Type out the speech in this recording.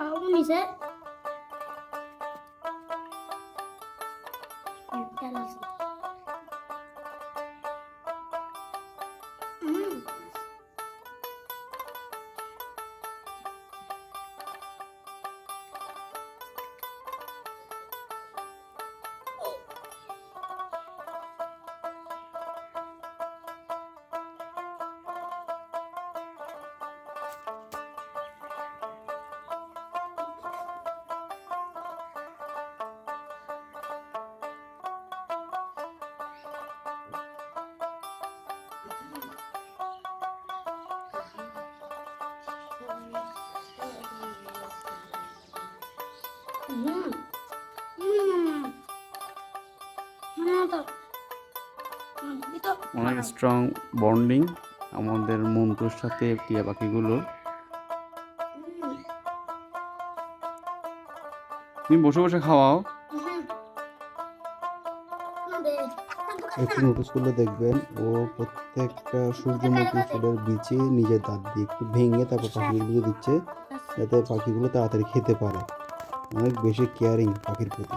Aldım ise yükler. অনেক strong bonding আমাদের মন্টুর সাথে টিয়া পাখিগুলো Mm. তুমি বসে বসে খাওয়াও. একটু নোটিস করলে দেখবেন ও প্রত্যেকটা সূর্যমুখী ফুলের বিচে নিজের দাঁত দিয়ে একটু ভেঙে তারপর পাখিগুলো দিচ্ছে যাতে পাখিগুলো তাড়াতাড়ি খেতে পারে অনেক বেশি কেয়ারিং পাখির প্রতি